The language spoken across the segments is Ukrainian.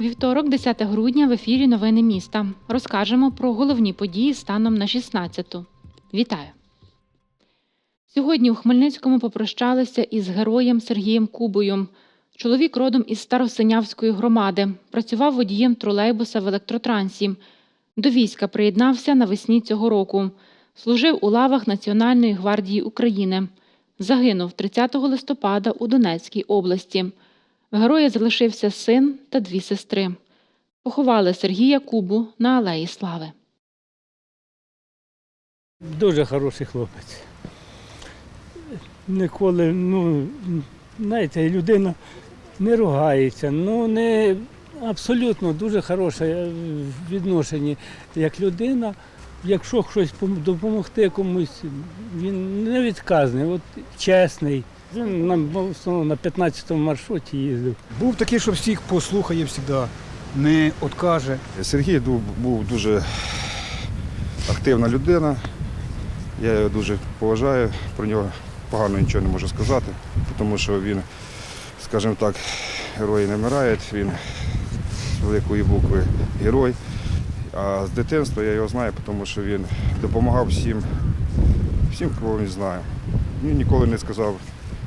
Вівторок, 10 грудня, в ефірі Новини міста. Розкажемо про головні події станом на 16-ту. Вітаю! Сьогодні у Хмельницькому попрощалися із героєм Сергієм Кубою. Чоловік родом із Старосинявської громади. Працював водієм тролейбуса в електротрансі. До війська приєднався навесні цього року. Служив у лавах Національної гвардії України. Загинув 30 листопада у Донецькій області. В героя залишився син та дві сестри. Поховали Сергія Кубу на Алеї Слави. Дуже хороший хлопець. Ніколи, ну, знаєте, людина не ругається, ну не абсолютно дуже хороше відношення як людина. Якщо щось допомогти комусь, він невідказний, от чесний. Він на, в основному на 15-му маршруті їздив. Був такий, що всіх послухає завжди, не откаже. Сергій був дуже активна людина. Я його дуже поважаю, про нього погано нічого не можу сказати, тому що він, скажімо так, герої не вмирають, він з великої букви герой. А з дитинства я його знаю, тому що він допомагав всім, всім, кого він знає. Він ніколи не сказав,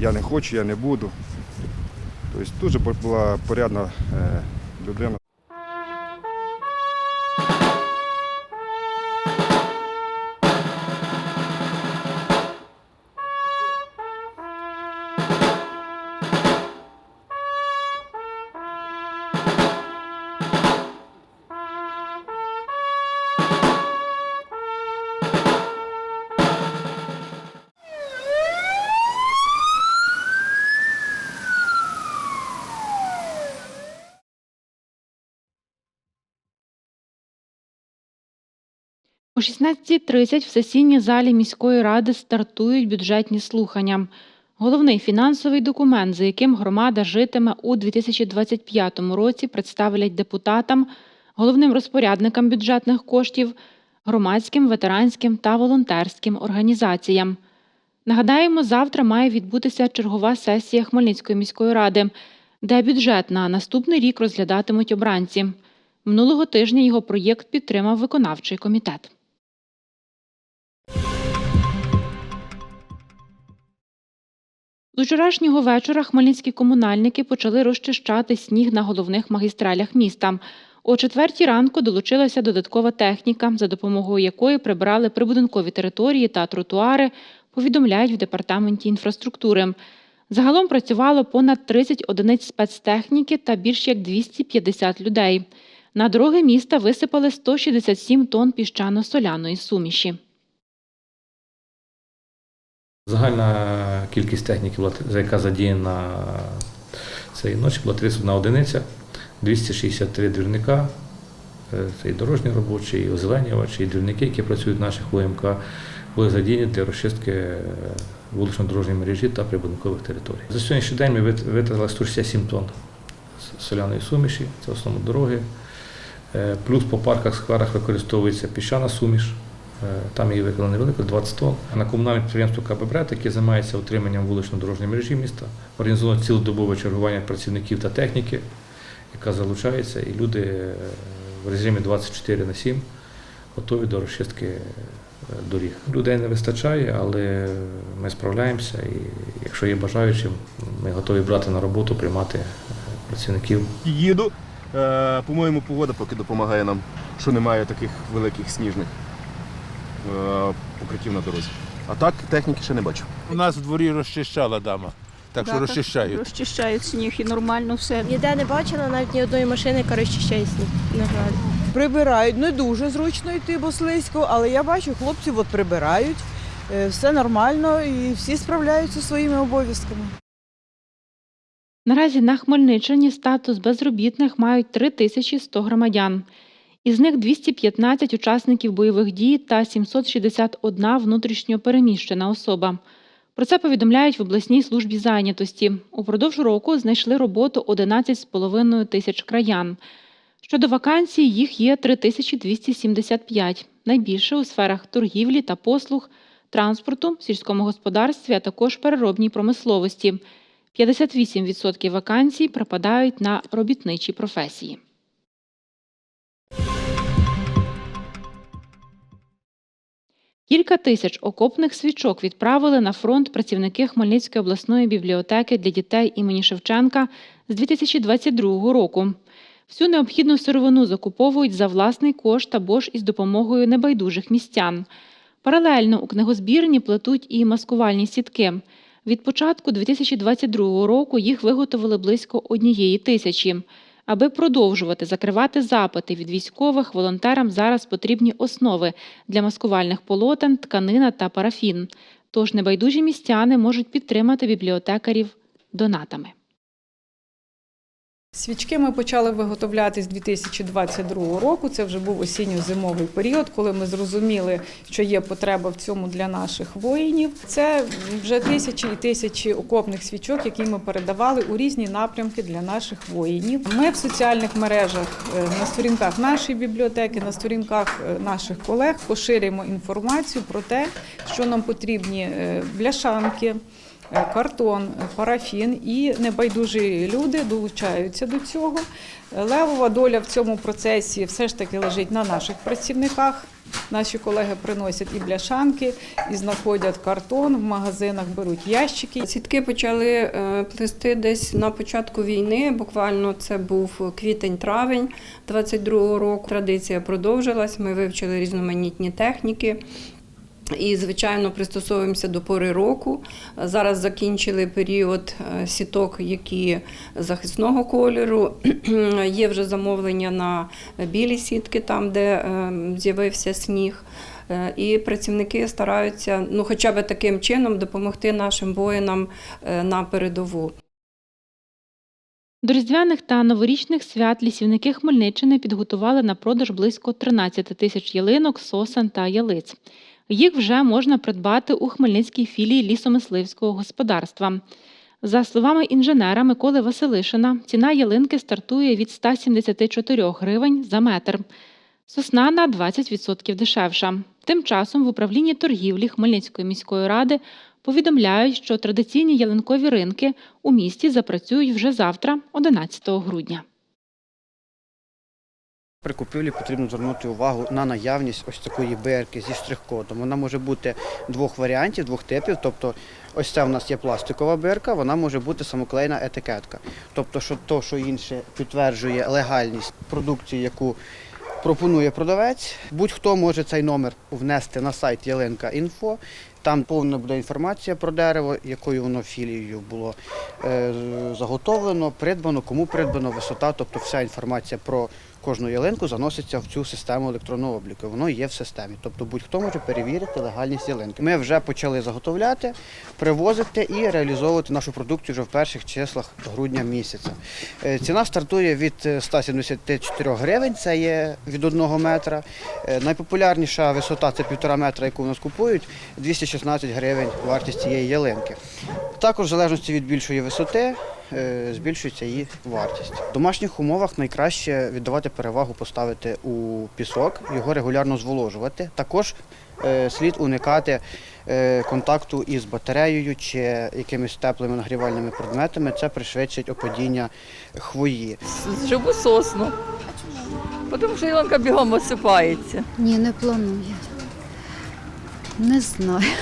я не хочу, я не буду. Тобто дуже була порядна е, людина. О 16.30 в сесійній залі міської ради стартують бюджетні слухання. Головний фінансовий документ, за яким громада житиме у 2025 році, представлять депутатам, головним розпорядникам бюджетних коштів, громадським, ветеранським та волонтерським організаціям. Нагадаємо, завтра має відбутися чергова сесія Хмельницької міської ради, де бюджет на наступний рік розглядатимуть обранці. Минулого тижня його проєкт підтримав виконавчий комітет. З вчорашнього вечора хмельницькі комунальники почали розчищати сніг на головних магістралях міста. О четвертій ранку долучилася додаткова техніка, за допомогою якої прибирали прибудинкові території та тротуари, повідомляють в департаменті інфраструктури. Загалом працювало понад 30 одиниць спецтехніки та більш як 250 людей. На дороги міста висипали 167 тонн піщано-соляної суміші. Загальна кількість техніки, яка задіяна цієї ночі, була 31 одиниця, 263 двірника, е, це і дорожні робочі, і озеленювачі, і двірники, які працюють в наших УМК, були задіяні для розчистки е, вулично-дорожньої мережі та прибудинкових територій. За сьогоднішній день ми витратили 167 тонн соляної суміші, це в основному дороги. Е, Плюс по парках, скверах використовується піщана суміш. Е, Там її виконано невелико, 20 тонн. На комунальне підприємство КПБРЕТ, яке займається утриманням вулично-дорожньої мережі міста, організовано цілодобове чергування працівників та техніки, яка залучається, і люди е, в режимі 24 на 7 готові до розчистки е, доріг. Людей не вистачає, але ми справляємося, і якщо є бажаючі, ми готові брати на роботу, приймати працівників. Їду. По-моєму, погода поки допомагає нам, що немає таких великих сніжних покриттів на дорозі. А так техніки ще не бачу. У нас в дворі розчищала дама, так що розчищають. Розчищають сніг і нормально все. Ніде не бачила навіть ні одної машини, яка розчищає сніг. На жаль. Прибирають. Не дуже зручно йти, бо слизько, але я бачу, хлопці от прибирають. Е, Все нормально і всі справляються зі своїми обов'язками. Наразі на Хмельниччині статус безробітних мають 3100 громадян. Із них 215 учасників бойових дій та 761 внутрішньо переміщена особа. Про це повідомляють в обласній службі зайнятості. Упродовж року знайшли роботу 11,5 тисяч краян. Щодо вакансій, їх є 3275, найбільше у сферах торгівлі та послуг, транспорту, сільському господарстві, а також переробній промисловості. 58% вакансій припадають на робітничі професії. Кілька тисяч окопних свічок відправили на фронт працівники Хмельницької обласної бібліотеки для дітей імені Шевченка з 2022 року. Всю необхідну сировину закуповують за власний кошт або ж із допомогою небайдужих містян. Паралельно у книгозбірні плетуть і маскувальні сітки. Від початку 2022 року їх виготовили близько однієї тисячі. Аби продовжувати закривати запити від військових, волонтерам зараз потрібні основи для маскувальних полотен, тканина та парафін. Тож небайдужі містяни можуть підтримати бібліотекарів донатами. Свічки ми почали виготовляти з 2022 року. Це вже був осінньо-зимовий період, коли ми зрозуміли, що є потреба в цьому для наших воїнів. Це вже тисячі і тисячі окопних свічок, які ми передавали у різні напрямки для наших воїнів. Ми в соціальних мережах е, на сторінках нашої бібліотеки, на сторінках е, наших колег поширюємо інформацію про те, що нам потрібні е, бляшанки. Е, Картон, парафін і небайдужі люди долучаються до цього. Левова доля в цьому процесі все ж таки лежить на наших працівниках. Наші колеги приносять і бляшанки, і знаходять картон в магазинах, беруть ящики. Сітки почали е, плести десь на початку війни. Буквально це був квітень-травень 22-го року. Традиція продовжилась. Ми вивчили різноманітні техніки. І, звичайно, пристосовуємося до пори року. Зараз закінчили період е, сіток, які захисного кольору. Є вже замовлення на білі сітки, там, де е, з'явився сніг. Е, І працівники стараються, ну, хоча б таким чином, допомогти нашим воїнам на передову. До різдвяних та новорічних свят лісівники Хмельниччини підготували на продаж близько 13 тисяч ялинок, сосен та ялиць. Їх вже можна придбати у Хмельницькій філії лісомисливського господарства. За словами інженера Миколи Василишина, ціна ялинки стартує від 174 гривень за метр. Сосна на 20% дешевша. Тим часом в управлінні торгівлі Хмельницької міської ради повідомляють, що традиційні ялинкові ринки у місті запрацюють вже завтра, 11 грудня. При купівлі потрібно звернути увагу на наявність ось такої бірки зі штрих-кодом. Вона може бути двох варіантів, двох типів. Тобто, ось це в нас є пластикова бірка, вона може бути самоклеєна етикетка. Тобто, що то, що інше підтверджує легальність продукції, яку пропонує продавець. Будь-хто може цей номер внести на сайт Ялинка.Інфо. Там повна буде інформація про дерево, якою воно філією було е, заготовлено, придбано, кому придбано, висота, тобто вся інформація про кожну ялинку заноситься в цю систему електронного обліку. Воно є в системі. Тобто будь-хто може перевірити легальність ялинки. Ми вже почали заготовляти, привозити і реалізовувати нашу продукцію вже в перших числах грудня місяця. Е, Ціна стартує від е, 174 гривень, це є від одного метра. Е, Найпопулярніша висота це півтора метра, яку у нас купують, 216 гривень вартість цієї ялинки. Також в залежності від більшої висоти е, збільшується її вартість. В домашніх умовах найкраще віддавати перевагу поставити у пісок, його регулярно зволожувати. Також е, слід уникати е, контакту із батареєю чи якимись теплими нагрівальними предметами. Це пришвидшить опадіння хвої. Живу сосну. Тому що ялинка бігом осипається. Ні, не планую. Не знаю.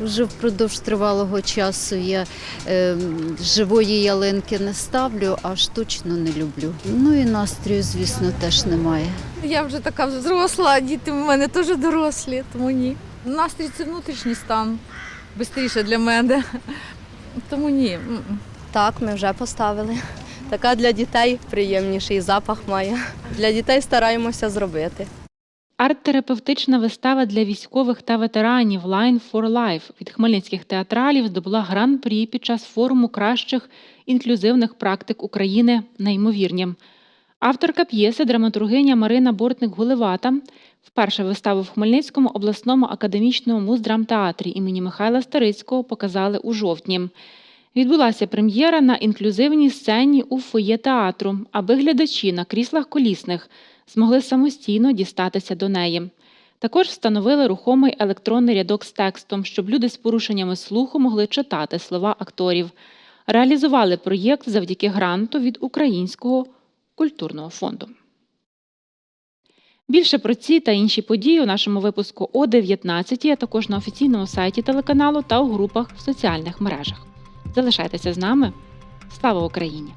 Вже впродовж тривалого часу я е, живої ялинки не ставлю, а штучно не люблю. Ну і настрою, звісно, теж немає. Я вже така взросла, а діти в мене теж дорослі, тому ні. Настрій це внутрішній стан. Бистріше для мене. Тому ні. Так, ми вже поставили. Така для дітей приємніший запах має. Для дітей стараємося зробити. Арт-терапевтична вистава для військових та ветеранів Line for Life від хмельницьких театралів здобула гран-прі під час форуму кращих інклюзивних практик України неймовірні. Авторка п'єси, драматургиня Марина Бортник-Гулевата вперше виставу в Хмельницькому обласному академічному муздрамтеатрі імені Михайла Старицького показали у жовтні. Відбулася прем'єра на інклюзивній сцені у фоє театру, аби глядачі на кріслах колісних змогли самостійно дістатися до неї. Також встановили рухомий електронний рядок з текстом, щоб люди з порушеннями слуху могли читати слова акторів. Реалізували проєкт завдяки гранту від Українського культурного фонду. Більше про ці та інші події у нашому випуску о 19, а також на офіційному сайті телеканалу та у групах в соціальних мережах. Залишайтеся з нами. Слава Україні!